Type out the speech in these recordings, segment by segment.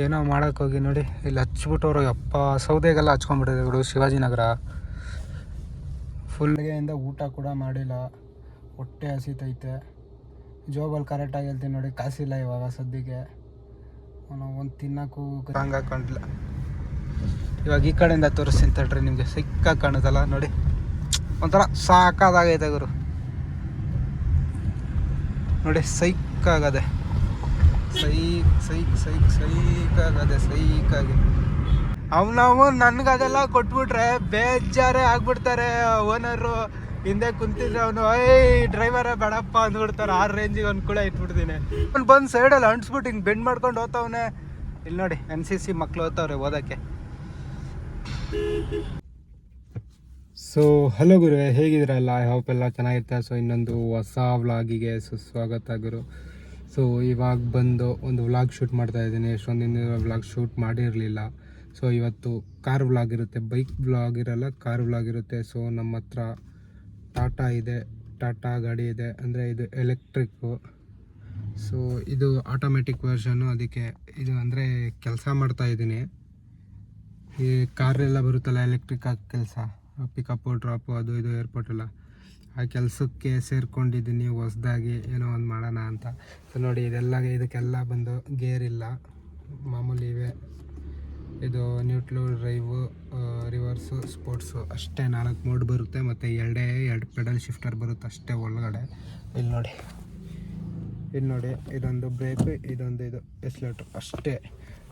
ಏನೋ ಮಾಡೋಕ್ಕೋಗಿ ನೋಡಿ, ಇಲ್ಲಿ ಹಚ್ಬಿಟ್ಟವ್ರು. ಅಪ್ಪ ಸೌದೆಗೆಲ್ಲ ಹಚ್ಕೊಂಡ್ಬಿಟ್ಟಿದೆ ಗುರು ಶಿವಾಜಿನಗರ. ಫುಲ್ಗೆಯಿಂದ ಊಟ ಕೂಡ ಮಾಡಿಲ್ಲ. ಹೊಟ್ಟೆ ಹಸಿತೈತೆ. ಜೋಬಲ್ಲಿ ಕರೆಕ್ಟಾಗಿ ಹೇಳ್ತೀನಿ ನೋಡಿ, ಕಾಸಿಲ್ಲ ಇವಾಗ ಸದ್ಯಕ್ಕೆ. ಒಂದು ತಿನ್ನೋಕ್ಕೂ ಹಂಗೆ ಹಾಕೊಂಡಿಲ್ಲ. ಇವಾಗ ಈ ಕಡೆಯಿಂದ ತೋರಿಸ್ತೀನಿ ತಡ್ರಿ, ನಿಮಗೆ ಸಿಕ್ಕ ಕಾಣುತ್ತಲ್ಲ ನೋಡಿ. ಒಂಥರ ಸಾಕಾದಾಗೈತೆ ಗುರು. ನೋಡಿ ಸೈಕಾಗದೆ ಸೈಕ್ ಸೈಕ್ ಸೈಕ್ ಸೈಕಾಗದೆ ಸೈಕಾಗಿ ಅವನವು ನನಗೆ ಅದೆಲ್ಲ ಕೊಟ್ಬಿಟ್ರೆ ಬೇಜಾರೇ ಆಗ್ಬಿಡ್ತಾರೆ ಓನರು ಹಿಂದೆ ಕುಂತಿದ್ರೆ ಅವನು ಏಯ್ ಡ್ರೈವರೇ ಬೇಡಪ್ಪ ಅಂದ್ಬಿಡ್ತಾರೆ ಆ ರೇಂಜಿಗೆ ಒಂದು ಕೂಡ ಇಟ್ಬಿಡ್ತೀನಿ ಅವ್ನು ಬಂದು ಸೈಡಲ್ಲಿ ಅಂಟ್ಸ್ಬಿಟ್ಟು ಹಿಂಗೆ ಬೆಂಡ್ ಮಾಡ್ಕೊಂಡು ಹೋಗ್ತಾವನೆ ಇಲ್ಲಿ ನೋಡಿ ಎನ್ ಸಿ ಸಿ ಮಕ್ಳು ಓದ್ತಾವ್ರೆ ಓದಕ್ಕೆ ಸೊ ಹಲೋ ಗುರುವೆ ಹೇಗಿದ್ರಲ್ಲ ಹೋಪ್ ಎಲ್ಲ ಚೆನ್ನಾಗಿರ್ತಾರೆ ಸೊ ಇನ್ನೊಂದು ಹೊಸ ವ್ಲಾಗಿಗೆ ಸುಸ್ವಾಗತ ಗುರು ಸೊ ಇವಾಗ ಬಂದು ಒಂದು ವ್ಲಾಗ್ ಶೂಟ್ ಮಾಡ್ತಾ ಇದ್ದೀನಿ. ಎಷ್ಟೊಂದು ದಿನ ವ್ಲಾಗ್ ಶೂಟ್ ಮಾಡಿರಲಿಲ್ಲ. ಸೊ ಇವತ್ತು ಕಾರ್ ವ್ಲಾಗ್ ಇರುತ್ತೆ. ಬೈಕ್ ವ್ಲಾಗ್ ಇರಲ್ಲ ಕಾರ್ ವ್ಲಾಗ್ ಇರುತ್ತೆ. ಸೊ ನಮ್ಮ ಹತ್ರ ಟಾಟಾ ಇದೆ. ಟಾಟಾ ಗಾಡಿ ಇದೆ. ಅಂದರೆ ಇದು ಎಲೆಕ್ಟ್ರಿಕ್ಕು ಸೊ ಇದು ಆಟೋಮೆಟಿಕ್ ವರ್ಷನು ಅದಕ್ಕೆ ಇದು ಅಂದರೆ ಕೆಲಸ ಮಾಡ್ತಾ ಇದ್ದೀನಿ. ಈ ಕಾರೆಲ್ಲ ಬರುತ್ತಲ್ಲ ಎಲೆಕ್ಟ್ರಿಕ್ ಕೆಲಸ. ಪಿಕಪ್ಪು ಡ್ರಾಪು ಅದು ಇದು ಏರ್ಪೋರ್ಟ್ ಎಲ್ಲ. ಆ ಕೆಲಸಕ್ಕೆ ಸೇರ್ಕೊಂಡಿದ್ದೀನಿ ಹೊಸ್ದಾಗಿ ಏನೋ ಒಂದು ಮಾಡೋಣ ಅಂತ. ಸೊ ನೋಡಿ, ಇದೆಲ್ಲ ಇದಕ್ಕೆಲ್ಲ ಬಂದು ಗೇರ್ ಇಲ್ಲ. ಮಾಮೂಲಿ ಇವೆ. ಇದು ನ್ಯೂಟ್ಲು ಡ್ರೈವು ರಿವರ್ಸು ಸ್ಪೋರ್ಟ್ಸು ಅಷ್ಟೇ ನಾಲ್ಕು ಮೋಡ್ ಬರುತ್ತೆ, ಮತ್ತು ಎರಡೇ, ಎರಡು ಪೆಡಲ್ ಶಿಫ್ಟರ್ ಬರುತ್ತೆ ಅಷ್ಟೇ ಒಳಗಡೆ. ಇಲ್ಲಿ ನೋಡಿ ಇಲ್ಲಿ ನೋಡಿ, ಇದೊಂದು ಬ್ರೇಕು ಇದೊಂದು ಇದು ಎಸ್ಲೇಟ್ರು ಅಷ್ಟೇ.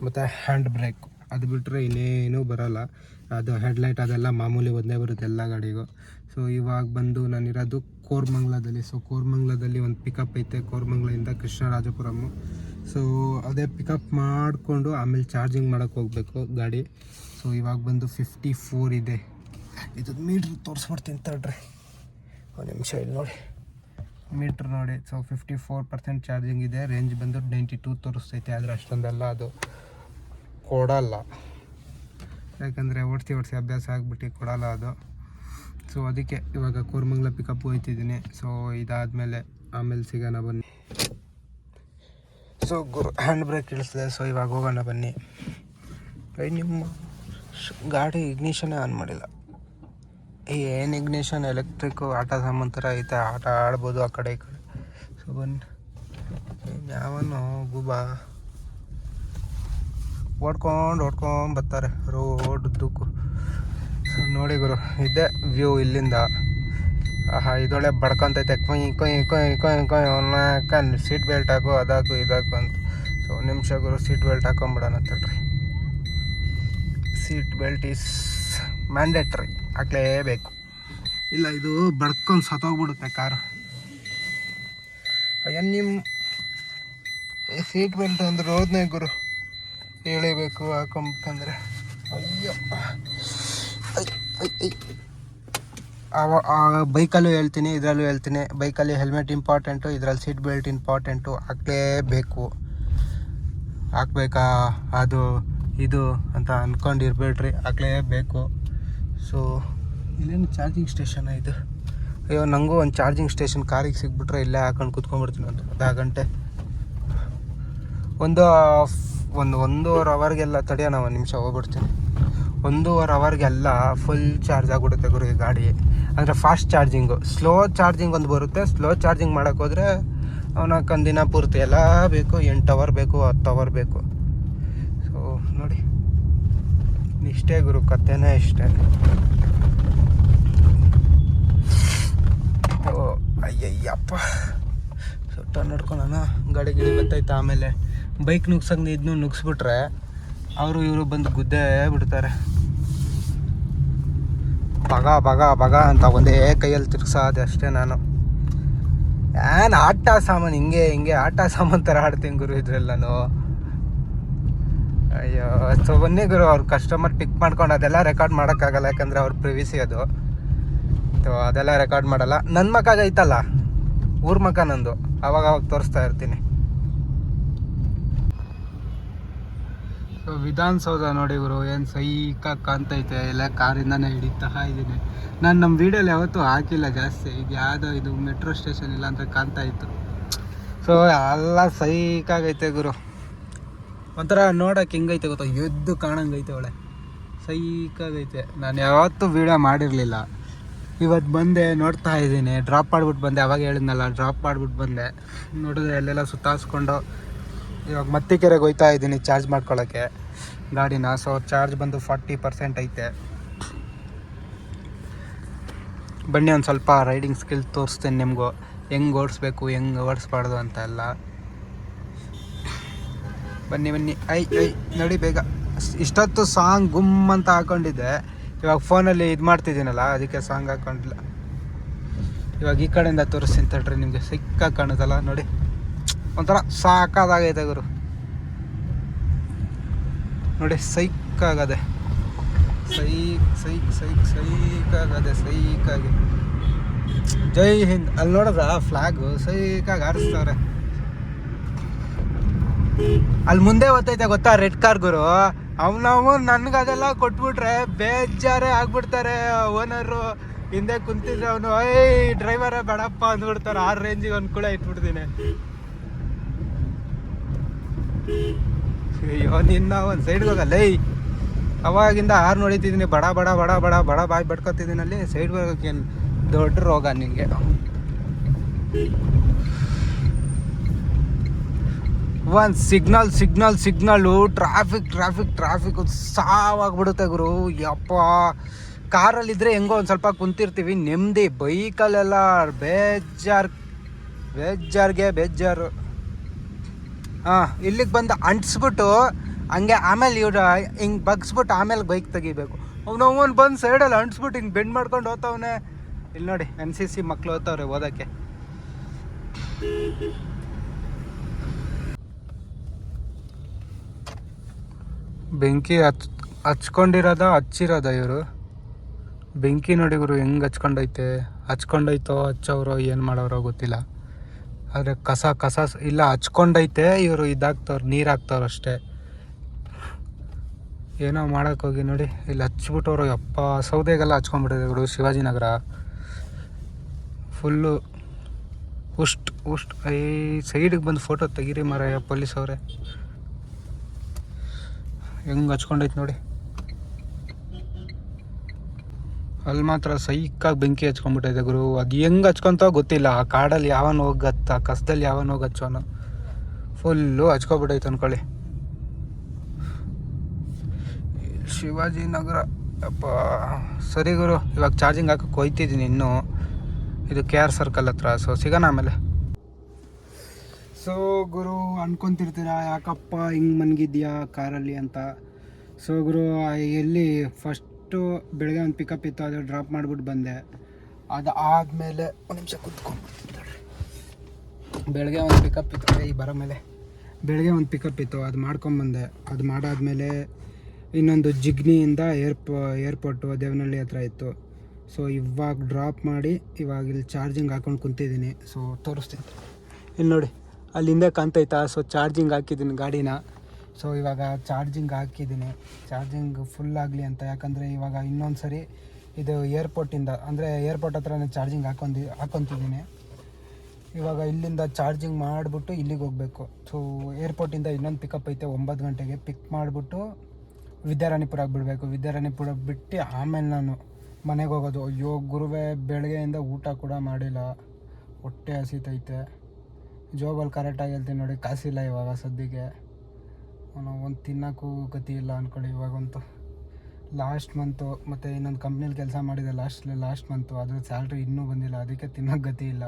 ಮತ್ತು ಹ್ಯಾಂಡ್ ಬ್ರೇಕ್ ಅದು ಬಿಟ್ಟರೆ ಇನ್ನೇನೂ ಬರೋಲ್ಲ. ಅದು ಹೆಡ್ಲೈಟ್ ಅದೆಲ್ಲ ಮಾಮೂಲಿ ಒಂದೇ ಬರುತ್ತೆ ಎಲ್ಲ ಗಾಡಿಗೂ. ಸೊ ಇವಾಗ ಬಂದು ನಾನಿರೋದು ಕೋರ್ಮಂಗ್ಲದಲ್ಲಿ. ಸೊ ಕೋರ್ಮಂಗ್ಲದಲ್ಲಿ ಒಂದು ಪಿಕಪ್ ಐತೆ ಕೋರ್ಮಂಗ್ಲದಿಂದ ಕೃಷ್ಣರಾಜಪುರಮು. ಸೊ ಅದೇ ಪಿಕಪ್ ಮಾಡಿಕೊಂಡು ಆಮೇಲೆ ಚಾರ್ಜಿಂಗ್ ಮಾಡೋಕ್ಕೆ ಹೋಗಬೇಕು ಗಾಡಿ. ಸೊ ಇವಾಗ ಬಂದು ಫಿಫ್ಟಿ ಫೋರ್ ಇದೆ. ಇದು ಮೀಟ್ರ್ ತೋರಿಸ್ಬಿಡ್ತೀನಿ ತಡ್ರಿ. ಒಂದು ನಿಮಿಷ ಇಲ್ಲಿ ನೋಡಿ. ಮೀಟ್ರ್ ನೋಡಿ. So fifty four percent charging ಇದೆ. ರೇಂಜ್ ಬಂದು ನೈಂಟಿ ಟೂ ತೋರಿಸ್ತೈತೆ ಆದರೆ ಅಷ್ಟೊಂದೆಲ್ಲ ಅದು. ಕೊಡಲ್ಲ. ಯಾಕಂದರೆ ಓಡಿಸಿ ಓಡಿಸಿ ಅಭ್ಯಾಸ ಆಗಿಬಿಟ್ಟು ಕೊಡಲ್ಲ ಅದು. ಸೊ ಅದಕ್ಕೆ ಇವಾಗ ಕೂರ್ಮಂಗ್ಲ ಪಿಕಪ್ ಹೋಯ್ತಿದ್ದೀನಿ. ಸೊ ಇದಾದಮೇಲೆ ಆಮೇಲೆ ಸಿಗೋಣ ಬನ್ನಿ. ಸೊ ಗುರು ಹ್ಯಾಂಡ್ ಬ್ರೇಕ್ ಇಳಿಸಿದೆ. ಸೊ ಇವಾಗ ಹೋಗೋಣ ಬನ್ನಿ. ನಿಮ್ಮ ಗಾಡಿ ಇಗ್ನಿಷನೇ ಆನ್ ಮಾಡಿಲ್ಲ. ಏನು ಇಗ್ನಿಷನ್ ಎಲೆಕ್ಟ್ರಿಕ್ಕು ಆಟ ಸಾಮಾನು ಥರ ಐತೆ. ಆಟ ಆಡ್ಬೋದು ಆ ಕಡೆ ಈ ಕಡೆ. ಸೊ ಬನ್ನಿ. ಯಾವನು ಗುಬಾ. ಓಡ್ಕೊಂಡು ಓಡ್ಕೊಂಡು ಬರ್ತಾರೆ. ರೋಡ್ ಉದ್ದಕ್ಕೂ. ಸೊ ನೋಡಿ ಗುರು, ಇದೇ ವ್ಯೂ ಇಲ್ಲಿಂದ. ಆಹಾ, ಇದೊಳ್ಳೆ ಬಡ್ಕೊಂತೈತೆ ಕೊಯ್ ಕೊಯ್ ಕೊಯ್ ಕೊಯ್ ಕೊಯ್ ಅವನ್ನ ಸೀಟ್ ಬೆಲ್ಟ್ ಹಾಕು, ಅದಾಕು, ಇದಾಕು ಅಂತ. ಸೊ ನಿಮಿಷ ಗುರು ಸೀಟ್ ಬೆಲ್ಟ್ ಹಾಕೊಂಬಿಡೋಣ ತಡ್ರಿ. ಸೀಟ್ ಬೆಲ್ಟ್ ಈಸ್ ಮ್ಯಾಂಡೇಟ್ರಿ ಹಾಕ್ಲೇಬೇಕು. ಇಲ್ಲ, ಇದು ಬಡ್ಕೊಂಡು ಸತ್ತೋಗ್ಬಿಡುತ್ತೆ ಕಾರು. ಅಯ್ಯ ನಿಮ್ಮ ಸೀಟ್ ಬೆಲ್ಟ್ ಅಂದ್ರೆ ರೋದ್ನೇ ಗುರು. ಹೇಳಬೇಕು ಹಾಕೊಂಬೇಕಂದ್ರೆ ಅಯ್ಯೋ. ಅವ ಆ ಬೈಕಲ್ಲೂ ಹೇಳ್ತೀನಿ ಇದರಲ್ಲೂ ಹೇಳ್ತೀನಿ. ಬೈಕಲ್ಲಿ ಹೆಲ್ಮೆಟ್ ಇಂಪಾರ್ಟೆಂಟು ಇದರಲ್ಲಿ ಸೀಟ್ ಬೆಲ್ಟ್ ಇಂಪಾರ್ಟೆಂಟು ಹಾಕಲೇಬೇಕು. ಹಾಕ್ಬೇಕಾ? ಅದು ಇದು ಅಂತ ಅಂದ್ಕೊಂಡಿರ್ಬೇಡ್ರಿ ಹಾಕ್ಲೇಬೇಕು. ಸೊ ಇಲ್ಲೇನು ಚಾರ್ಜಿಂಗ್ ಸ್ಟೇಷನ್ ಇದು? ಅಯ್ಯೋ ನನಗೂ ಒಂದು ಚಾರ್ಜಿಂಗ್ ಸ್ಟೇಷನ್ ಕಾರಿಗೆ ಸಿಕ್ಬಿಟ್ರೆ ಇಲ್ಲೇ ಹಾಕೊಂಡು ಕುತ್ಕೊಂಡ್ಬಿಡ್ತೀನಿ ಒಂದು ಅರ್ಧ ಗಂಟೆ. ಒಂದು ಒಂದು ಒಂದೂವರೆ ಅವರ್ಗೆಲ್ಲ ತಡೆಯೋಣ ಒಂದು ನಿಮಿಷ ಹೋಗ್ಬಿಡ್ತೀನಿ. ಒಂದೂವರೆ ಅವರ್ಗೆಲ್ಲ ಫುಲ್ ಚಾರ್ಜ್ ಆಗಿಬಿಡುತ್ತೆ ಗುರು ಗಾಡಿ. ಅಂದರೆ ಫಾಸ್ಟ್ ಚಾರ್ಜಿಂಗು ಸ್ಲೋ ಚಾರ್ಜಿಂಗ್ ಒಂದು ಬರುತ್ತೆ. ಸ್ಲೋ ಚಾರ್ಜಿಂಗ್ ಮಾಡೋಕ್ಕೋದ್ರೆ ಅವನಕ್ಕೊಂದು ದಿನ ಪೂರ್ತಿ ಎಲ್ಲ ಬೇಕು, ಎಂಟು ಅವರ್ ಬೇಕು, ಹತ್ತು ಅವರ್ ಬೇಕು. ಸೊ ನೋಡಿ. ಇಷ್ಟೇ ಗುರು, ಕಥೆನೇ ಇಷ್ಟೇ. ಓ, ಅಯ್ಯಯ್ಯಪ್ಪ. ಸುತ್ತ ನೋಡ್ಕೊಳ್ಳೋಣ. ಗಾಡಿ ಗಿಡಿ ಬತ್ತೈತೆ ಆಮೇಲೆ? ಬೈಕ್ ನುಗ್ಸಂಗೆ ಇದನ್ನು ನುಗ್ಸ್ಬಿಟ್ರೆ ಅವರು ಇವರು ಬಂದು ಗುದ್ದೇ ಬಿಡ್ತಾರೆ. ಬಗ ಬಗ ಬಗ ಅಂತ ಒಂದೇ ಕೈಯಲ್ಲಿ ತಿರ್ಗ್ಸೋದೆ ಅಷ್ಟೇ ನಾನು. ಏನ್ ಆಟ ಸಾಮಾನು ಹಿಂಗೆ ಹಿಂಗೆ ಆಟ ಸಾಮಾನು ಥರ ಆಡ್ತೀನಿ ಗುರು ಇದ್ರೆಲ್ಲಾನು. ಅಯ್ಯೋ, ಸೊ ಬನ್ನಿ ಗುರು, ಅವ್ರ ಕಸ್ಟಮರ್ ಪಿಕ್ ಮಾಡ್ಕೊಂಡು ಅದೆಲ್ಲ ರೆಕಾರ್ಡ್ ಮಾಡೋಕ್ಕಾಗಲ್ಲ, ಯಾಕಂದ್ರೆ ಅವ್ರ ಪ್ರಿವಿಸಿ ಅದು. ಸೊ ಅದೆಲ್ಲ ರೆಕಾರ್ಡ್ ಮಾಡಲ್ಲ. ನನ್ನ ಮಕಾಗ ಐತಲ್ಲ? ಊರ್ ಮಕ್ಕ ನಂದು. ಅವಾಗ ಅವಾಗ ತೋರಿಸ್ತಾ ಇರ್ತೀನಿ. ಸೊ ವಿಧಾನಸೌಧ ನೋಡಿ ಗುರು, ಏನು ಸೈಕ ಕಾಣ್ತೈತೆ, ಎಲ್ಲ ಕಾರಿಂದನೇ ಹಿಡಿತಾ ಇದ್ದೀನಿ ನಾನು ನಮ್ಮ ವೀಡಿಯೋಲಿ ಯಾವತ್ತೂ ಹಾಕಿಲ್ಲ ಜಾಸ್ತಿ ಇದು ಯಾವುದೋ ಇದು ಮೆಟ್ರೋ ಸ್ಟೇಷನ್ ಇಲ್ಲ ಅಂತ ಕಾಣ್ತಾ ಇತ್ತು. ಸೊ ಎಲ್ಲ ಸೈಕಾಗೈತೆ ಗುರು. ಒಂಥರ ನೋಡೋಕೆ ಹೆಂಗೈತೆ ಗೊತ್ತಾ, ಎದ್ದು ಕಾಣಂಗೈತೆ ಒಳ್ಳೆ. ಸೈಕಾಗೈತೆ. ನಾನು ಯಾವತ್ತೂ ವೀಡಿಯೋ ಮಾಡಿರಲಿಲ್ಲ. ಇವತ್ತು ಬಂದೆ, ನೋಡ್ತಾ ಇದ್ದೀನಿ ಡ್ರಾಪ್ ಮಾಡ್ಬಿಟ್ಟು ಬಂದೆ, ಅವಾಗ ಹೇಳಿದ್ನಲ್ಲ ಡ್ರಾಪ್ ಮಾಡ್ಬಿಟ್ಟು ಬಂದೆ. ನೋಡಿದ್ರೆ ಅಲ್ಲೆಲ್ಲ ಸುತ್ತಾಸ್ಕೊಂಡು ಇವಾಗ ಮತ್ತೆ ಕೆರೆಗೆ ಹೋಯ್ತಾ ಇದ್ದೀನಿ ಚಾರ್ಜ್ ಮಾಡ್ಕೊಳ್ಳೋಕ್ಕೆ. ಗಾಡಿನ ಸೊ ಚಾರ್ಜ್ ಬಂದು ಫಾರ್ಟಿ ಪರ್ಸೆಂಟ್ ಐತೆ. ಬನ್ನಿ ಒಂದು ಸ್ವಲ್ಪ ರೈಡಿಂಗ್ ಸ್ಕಿಲ್ ತೋರಿಸ್ತೇನೆ ನಿಮಗೂ. ಹೆಂಗೆ ಓಡಿಸ್ಬೇಕು, ಹೆಂಗೆ ಓಡಿಸ್ಬಾರ್ದು ಅಂತ ಎಲ್ಲ. ಬನ್ನಿ ಬನ್ನಿ. ಐ ಐ, ನೋಡಿ ಬೇಗ. ಇಷ್ಟೊತ್ತು ಸಾಂಗ್ ಗುಮ್ ಅಂತ ಹಾಕೊಂಡಿದ್ದೆ. ಇವಾಗ ಫೋನಲ್ಲಿ ಇದು ಮಾಡ್ತಿದ್ದೀನಲ್ಲ, ಅದಕ್ಕೆ ಸಾಂಗ್ ಹಾಕೊಂಡಿಲ್ಲ. ಇವಾಗ ಈ ಕಡೆಯಿಂದ ತೋರಿಸ್ತೀನಿ ತಡ್ರಿ, ನಿಮಗೆ ಸಿಕ್ಕ ಕಾಣುತ್ತಲ್ಲ, ನೋಡಿ. ಒಂಥರ ಸಾಕಾದಾಗೈತೆ ಗುರು. ನೋಡಿ ಸೈಕಾಗದೆ. ಸೈಕ್ ಸೈಕ್ ಸೈಕ್ ಸೈಕಾಗದೆ, ಸೈಕಾಗಿ. ಜೈ ಹಿಂದ್. ಅಲ್ಲಿ ನೋಡಿದ್ರ? ಫ್ಲಾಗು ಸೈಕಾಗಿ ಹಾರಿಸ್ತಾರೆ ಅಲ್ಲಿ ಮುಂದೆ ಗೊತ್ತೈತೆ ಗೊತ್ತಾ ರೆಡ್ ಕಾರ್ ಗುರು? ಅವನವು ನನ್ಗೆ ಅದೆಲ್ಲ ಕೊಟ್ಬಿಟ್ರೆ ಬೇಜಾರೇ ಆಗ್ಬಿಡ್ತಾರೆ ಓನರು ಹಿಂದೆ ಕುಂತಿದ್ರೆ ಅವನು ಐ ಡ್ರೈವರೇ ಬೇಡಪ್ಪ ಅಂದ್ಬಿಡ್ತಾರೆ. ಆ ರೇಂಜಿಗೆ ಒಂದು ಕೂಡ ಇಟ್ಬಿಡ್ತೀನಿ. ಅಯ್ಯೋ, ನಿನ್ನ ಒಂದು ಸೈಡ್ಗೆ ಹೋಗಲ್ಲ ಅವಾಗಿಂದ ಆರು ನೋಡಿತಿದ್ದೀನಿ ಬಡ ಬಡ ಬಡ ಬಡ ಬಡ ಬಾಯಿ ಬಡ್ಕೊತಿದ್ದೀನಿ ಅಲ್ಲಿ. ಸೈಡ್ ಹೋಗೋಕೆ ದೊಡ್ಡ ರೋಗ ನಿಮಗೆ ಒಂದು signal signal signal traffic traffic traffic ಸಾವಾಗ್ಬಿಡುತ್ತೆ ಗುರು. ಯಪ್ಪ. ಕಾರಲ್ಲಿದ್ದರೆ ಹೆಂಗೋ ಒಂದು ಸ್ವಲ್ಪ ಕುಂತಿರ್ತೀವಿ. ನೆಮ್ಮದಿ ಬೈಕಲ್ಲೆಲ್ಲ ಬೇಜಾರು, ಬೇಜಾರ್ಗೆ ಬೇಜಾರು. ಇಲ್ಲಿಗೆ ಬಂದು ಅಂಟಿಸ್ಬಿಟ್ಟು ಹಂಗೆ ಆಮೇಲೆ ಇವ್ರು ಹಿಂಗೆ ಬಗ್ಸ್ಬಿಟ್ಟು ಆಮೇಲೆ ಬೈಕ್ ತೆಗಿಬೇಕು. ಅವ್ನು ಅವನು ಬಂದು ಸೈಡಲ್ಲಿ ಅಂಟಿಸ್ಬಿಟ್ಟು ಹಿಂಗೆ ಬೆಂಡ್ ಮಾಡ್ಕೊಂಡು ಹೋಗ್ತಾವನೆ. ಇಲ್ಲಿ ನೋಡಿ ಎನ್ ಸಿ ಸಿ ಮಕ್ಳು ಹೋಗ್ತಾವ್ರೆ ಓದೋಕ್ಕೆ. ಬೆಂಕಿ ಹಚ್, ಹಚ್ಕೊಂಡಿರೋದ ಹಚ್ಚಿರೋದ ಇವರು? ಬೆಂಕಿ ನೋಡಿ ಗುರು, ಹೆಂಗೆ ಹಚ್ಕೊಂಡೈತೆ? ಹಚ್ಕೊಂಡೈತೋ, ಹಚ್ಚವ್ರೋ, ಏನು ಮಾಡೋರೋ ಗೊತ್ತಿಲ್ಲ. ಆದರೆ ಕಸ ಕಸ ಇಲ್ಲ, ಹಚ್ಕೊಂಡೈತೆ ಇವರು ಇದಾಗ್ತವ್ರು ನೀರು ಹಾಕ್ತವ್ರು ಅಷ್ಟೇ. ಏನೋ ಮಾಡೋಕ್ಕೋಗಿ ನೋಡಿ. ಇಲ್ಲಿ ಹಚ್ಬಿಟ್ಟವ್ರು ಅಪ್ಪ ಸೌದೆಗೆಲ್ಲ ಹಚ್ಕೊಂಡ್ಬಿಟ್ಟಿದೆ ಗುರು ಶಿವಾಜಿನಗರ ಫುಲ್ಲು ಉಷ್ಟ್ ಉಷ್ಟ್. ಐ ಸೈಡಿಗೆ ಬಂದು ಫೋಟೋ ತೆಗೀರಿ ಮರ ಪೊಲೀಸ್ ಅವರೇ. ಹೆಂಗೆ ಹಚ್ಕೊಂಡೈತೆ ನೋಡಿ. ಅಲ್ಲಿ ಮಾತ್ರ ಸೈಕಾಗಿ ಬೆಂಕಿ ಹಚ್ಕೊಂಡ್ಬಿಟ್ಟೈತೆ ಗುರು. ಅದು ಹೆಂಗೆ ಹಚ್ಕೊಂತ ಗೊತ್ತಿಲ್ಲ. ಆ ಕಾಡಲ್ಲಿ ಯಾವನ್ ಹೋಗತ್ತ ಕಸದಲ್ಲಿ ಯಾವನ್ ಹೋಗಿ ಹಚ್ಚೋನು ಫುಲ್ಲು ಹಚ್ಕೊಬಿಟ್ಟೈತೆ ಅನ್ಕೊಳ್ಳಿ. ಶಿವಾಜಿ ನಗರ. ಅಪ್ಪ ಸರಿ ಗುರು, ಇವಾಗ ಚಾರ್ಜಿಂಗ್ ಹಾಕಕ್ಕೆ ಹೋಯ್ತಿದ್ದೀನಿ ಇನ್ನೂ. ಇದು ಕೆ ಆರ್ ಸರ್ಕಲ್ ಹತ್ರ ಸೊ ಸಿಗೋಣ ಆಮೇಲೆ. ಸೊ ಗುರು, ಅನ್ಕೊಂತಿರ್ತೀರಾ, ಯಾಕಪ್ಪ ಹಿಂಗೆ ಮನ್ಗಿದ್ಯಾ ಕಾರಲ್ಲಿ ಅಂತ? ಸೊ ಗುರು ಎಲ್ಲಿ ಫಸ್ಟು ಬೆಳಗ್ಗೆ ಒಂದು ಪಿಕಪ್ ಇತ್ತು, ಅದು ಡ್ರಾಪ್ ಮಾಡಿಬಿಟ್ಟು ಬಂದೆ. ಅದು ಆದಮೇಲೆ ಒಂದು ನಿಮಿಷ ಕುತ್ಕೊಂಡ್ಬಿಡ್ತೀನಿ ತಡ್ರಿ. ಬೆಳಗ್ಗೆ ಒಂದು ಪಿಕಪ್ ಇತ್ತು ಈ ಬರೋ ಮೇಲೆ. ಬೆಳಗ್ಗೆ ಒಂದು ಪಿಕಪ್ ಇತ್ತು, ಅದು ಮಾಡ್ಕೊಂಬಂದೆ ಅದು ಮಾಡಾದ್ಮೇಲೆ ಇನ್ನೊಂದು ಜಿಗ್ನಿಯಿಂದ ಏರ್ಪೋ ಏರ್ಪೋರ್ಟು ದೇವನಹಳ್ಳಿ ಹತ್ರ ಇತ್ತು. ಸೊ ಇವಾಗ ಡ್ರಾಪ್ ಮಾಡಿ, ಇವಾಗ ಇಲ್ಲಿ ಚಾರ್ಜಿಂಗ್ ಹಾಕೊಂಡು ಕುಂತಿದ್ದೀನಿ. ಸೊ ತೋರಿಸ್ತೀನಿ. ಇಲ್ಲಿ ನೋಡಿ, ಅಲ್ಲಿಂದ ಕಾಣ್ತೈತಾ ಸೊ ಚಾರ್ಜಿಂಗ್ ಹಾಕಿದ್ದೀನಿ ಗಾಡಿನ. ಸೊ ಇವಾಗ ಚಾರ್ಜಿಂಗ್ ಹಾಕಿದ್ದೀನಿ. ಚಾರ್ಜಿಂಗ್ ಫುಲ್ ಆಗಲಿ ಅಂತ. ಯಾಕಂದರೆ ಇವಾಗ ಇನ್ನೊಂದು ಸರಿ ಇದು ಏರ್ಪೋರ್ಟಿಂದ ಅಂದರೆ ಏರ್ಪೋರ್ಟ್ ಹತ್ರನೇ ಚಾರ್ಜಿಂಗ್ ಹಾಕೊಂಡಿ, ಹಾಕೊತಿದ್ದೀನಿ. ಇವಾಗ ಇಲ್ಲಿಂದ ಚಾರ್ಜಿಂಗ್ ಮಾಡಿಬಿಟ್ಟು ಇಲ್ಲಿಗೆ ಹೋಗಬೇಕು. ಸೊ ಏರ್ಪೋರ್ಟಿಂದ ಇನ್ನೊಂದು ಪಿಕಪ್ ಐತೆ, ಒಂಬತ್ತು ಗಂಟೆಗೆ ಪಿಕ್ ಮಾಡಿಬಿಟ್ಟು ವಿದ್ಯಾರಾಣಿಪುರಕ್ಕೆ ಬಿಡಬೇಕು ವಿದ್ಯಾರಾಣಿಪುರ ಬಿಟ್ಟು ಆಮೇಲೆ ನಾನು ಮನೆಗೆ ಹೋಗೋದು. ಅಯ್ಯೋ, ಗುರುವೆ, ಬೆಳಗ್ಗೆಯಿಂದ ಊಟ ಕೂಡ ಮಾಡಿಲ್ಲ. ಹೊಟ್ಟೆ ಹಸಿತೈತೆ. ಜೋಬಲ್ಲಿ ಕರೆಕ್ಟಾಗಿ ಹೇಳ್ತೀನಿ ನೋಡಿ, ಕಾಸಿಲ್ಲ ಇವಾಗ ಸದ್ಯಕ್ಕೆ ಒಂದು ತಿನ್ನೋಕ್ಕೂ ಗತಿ ಇಲ್ಲ ಅಂದ್ಕೊಳ್ಳಿ ಇವಾಗಂತೂ. ಲಾಸ್ಟ್ ಮಂತು ಮತ್ತು ಇನ್ನೊಂದು ಕಂಪ್ನೀಲಿ ಕೆಲಸ ಮಾಡಿದೆ ಲಾಸ್ಟ್ ಲಾಸ್ಟ್ ಮಂತು ಅದ್ರ ಸ್ಯಾಲ್ರಿ ಇನ್ನೂ ಬಂದಿಲ್ಲ, ಅದಕ್ಕೆ ತಿನ್ನೋಕ್ಕೆ ಗತಿ ಇಲ್ಲ.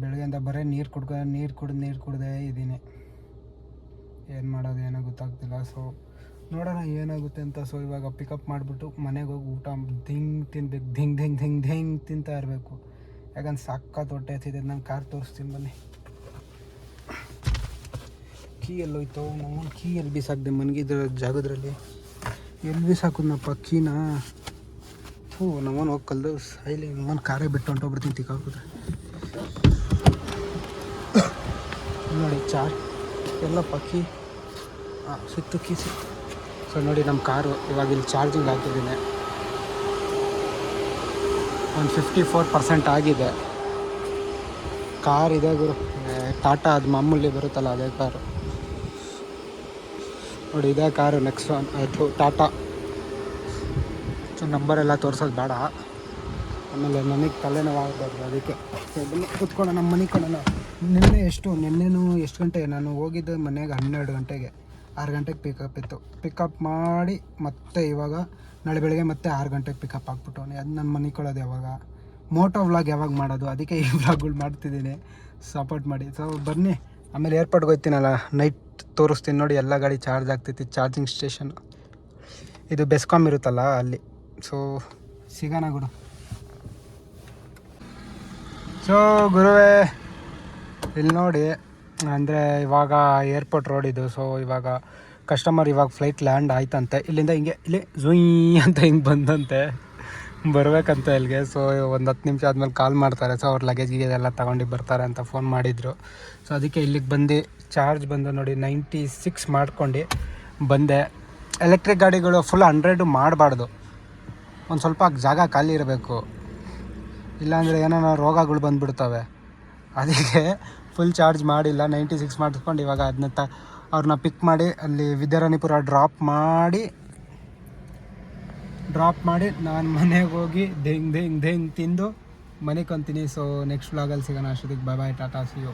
ಬೆಳಗ್ಗೆಯಿಂದ ಬರೀ ನೀರು ಕುಡ್ಕ, ನೀರು ಕುಡ್ದು, ನೀರು ಕುಡ್ದೇ ಇದ್ದೀನಿ. ಏನು ಮಾಡೋದು, ಏನೋ ಗೊತ್ತಾಗ್ತಿಲ್ಲ. ಸೊ ನೋಡೋಣ ಏನಾಗುತ್ತೆ ಅಂತ. ಸೊ ಇವಾಗ ಪಿಕಪ್ ಮಾಡಿಬಿಟ್ಟು ಮನೆಗೆ ಹೋಗಿ ಊಟ ದಿಂಗ್ ತಿನ್ಬೇಕು, ದಿಂಗ್ ದಿಂಗ್ ದಿಂಗ್ ದಿಂಗ್ ತಿಂತಾ ಇರಬೇಕು. ಯಾಕಂದ್ರೆ ಸಕ್ಕತ್ ಹೊಟ್ಟೆ ಹತ್ತಿದೆ ನಾನು ಕಾರ್ ತೋರಿಸ್ತೀನಿ ಬನ್ನಿ. ಕೀ ಎಲ್ಲೋಯ್ತು ನಮ್ಮ ಕೀ ಎಲ್ಲಿ ಬಿಸಾಕಿದೆ ಮನಗಿದ್ರ ಜಾಗದ್ರಲ್ಲಿ. ಎಲ್ಲಿ ಬಿಸಾಕುದ್ನಪ್ಪ ಕೀನಾ? ಹ್ಞೂ ನಮ್ಮನ್ನು ಹೋಗಿ ಕಲ್ದು ಸೈಲಿ ನಮ್ಮನ್ನು ಕಾರೇ ಬಿಟ್ಟು ಹೊಂಟೋಗ್ಬಿಡ್ತೀನಿ ತಿಕ್ಕಾಕಿದ್ರೆ ನೋಡಿ, ಚಾರ್. ಎಲ್ಲ ಪಕ್ಕಿ ಸುತ್ತು ಕೀ ಸುತ್ತು. ಸೊ ನೋಡಿ, ನಮ್ಮ ಕಾರು ಇವಾಗ ಇಲ್ಲಿ ಚಾರ್ಜಿಂಗ್ ಹಾಕಿದ್ದೀನಿ. ಒಂದು ಫಿಫ್ಟಿ ಫೋರ್ ಪರ್ಸೆಂಟ್ ಆಗಿದೆ. ಕಾರ್ ಇದೆ ಗುರು. ಟಾಟಾ, ಅದು ಮಾಮೂಲಿ ಬರುತ್ತಲ್ಲ ಅದೇ ಕಾರು. ನೋಡಿ, ಇದೇ ಕಾರು ನೆಕ್ಸ್ಟ್ ಆಯಿತು ಟಾಟಾ ಸೊ ನಂಬರ್ ಎಲ್ಲ ತೋರಿಸೋದು ಬೇಡ. ಆಮೇಲೆ ನನಗೆ ತಲೆನೋವು ಆಗಬಾರ್ದು ಅದಕ್ಕೆ. ಕೂತ್ಕೊಂಡು ನಮ್ಮ ಮನೆ ಕೊಡೋಣ. ನಿನ್ನೆ ಎಷ್ಟು, ನಿನ್ನೆನೂ ಎಷ್ಟು ಗಂಟೆ? ನಾನು ಹೋಗಿದ್ದೆ ಮನೆಗೆ ಹನ್ನೆರಡು ಗಂಟೆಗೆ. ಆರು ಗಂಟೆಗೆ ಪಿಕಪ್ ಇತ್ತು. ಪಿಕಪ್ ಮಾಡಿ ಮತ್ತೆ ಇವಾಗ ನಾಳೆ ಬೆಳಗ್ಗೆ ಮತ್ತೆ ಆರು ಗಂಟೆಗೆ ಪಿಕಪ್ ಆಗಿಬಿಟ್ಟು ಅದು ನನ್ನ ಮನೆ ಕೊಡೋದು ಯಾವಾಗ? ಮೋಟೋ ವ್ಲಾಗ್ ಯಾವಾಗ ಮಾಡೋದು? ಅದಕ್ಕೆ ಈ ವ್ಲಾಗ್ಗಳು ಮಾಡ್ತಿದ್ದೀನಿ. ಸಪೋರ್ಟ್ ಮಾಡಿ. ಸೊ ಬನ್ನಿ. ಆಮೇಲೆ ಏರ್ಪೋರ್ಟ್ಗೆ ಹೋಗ್ತೀನಲ್ಲ ನೈಟ್ ತೋರಿಸ್ತೀನಿ ನೋಡಿ, ಎಲ್ಲ ಗಾಡಿ ಚಾರ್ಜ್ ಆಗ್ತೈತಿ, ಚಾರ್ಜಿಂಗ್ ಸ್ಟೇಷನ್. ಇದು ಬೆಸ್ಕಾಮ್ ಇರುತ್ತಲ್ಲ ಅಲ್ಲಿ. ಸೊ ಸಿಗೋಣ ಗುರು. ಸೊ ಗುರುವೇ, ಇಲ್ಲಿ ನೋಡಿ, ಅಂದರೆ ಇವಾಗ ಏರ್ಪೋರ್ಟ್ ರೋಡ್ ಇದು. ಸೊ ಇವಾಗ ಕಸ್ಟಮರ್ ಇವಾಗ ಫ್ಲೈಟ್ ಲ್ಯಾಂಡ್ ಆಯ್ತಂತೆ. ಇಲ್ಲಿಂದ ಹಿಂಗೆ, ಇಲ್ಲಿ ಝುಯ್ ಅಂತ ಹಿಂಗೆ ಬಂದಂತೆ. ಬರಬೇಕಂತ ಇಲ್ಲಿಗೆ. ಸೊ ಒಂದು ಹತ್ತು ನಿಮಿಷ ಆದಮೇಲೆ ಕಾಲ್ ಮಾಡ್ತಾರೆ. ಸೊ ಅವ್ರ ಲಗೇಜ್ ಎಲ್ಲ ತೊಗೊಂಡು ಬರ್ತಾರೆ ಅಂತ ಫೋನ್ ಮಾಡಿದರು. ಸೊ ಅದಕ್ಕೆ ಇಲ್ಲಿಗೆ ಬಂದು ಚಾರ್ಜ್ ಬಂದು ನೋಡಿ ನೈಂಟಿ ಸಿಕ್ಸ್ ಮಾಡ್ಕೊಂಡು ಬಂದೆ. ಎಲೆಕ್ಟ್ರಿಕ್ ಗಾಡಿಗಳು ಫುಲ್ ಹಂಡ್ರೆಡು ಮಾಡಬಾರ್ದು. ಒಂದು ಸ್ವಲ್ಪ ಜಾಗ ಖಾಲಿ ಇರಬೇಕು. ಇಲ್ಲಾಂದರೆ ಏನೋ ರೋಗಗಳು ಬಂದುಬಿಡ್ತವೆ. ಅದಕ್ಕೆ ಫುಲ್ ಚಾರ್ಜ್ ಮಾಡಿಲ್ಲ. ನೈಂಟಿ ಸಿಕ್ಸ್ ಮಾಡಿಸ್ಕೊಂಡು ಇವಾಗ ಅದನ್ನ ತ ಅವ್ರನ್ನ ಪಿಕ್ ಮಾಡಿ, ಅಲ್ಲಿ ವಿದ್ಯಾರಾಣಿಪುರ ಡ್ರಾಪ್ ಮಾಡಿ ಡ್ರಾಪ್ ಮಾಡಿ ನಾನು ಮನೆಗೆ ಹೋಗಿ ದೆಂಗ್ ದೆಂಗ್ ದೆಂಗ್ ತಿಂದು ಮನೆಗೆ ಕಂತೀನಿ. ಸೊ ನೆಕ್ಸ್ಟ್ ವ್ಲಾಗಲ್ಲಿ ಸಿಗೋಣ. ಅಷ್ಟೊತ್ತಿಗೆ bye bye tata see you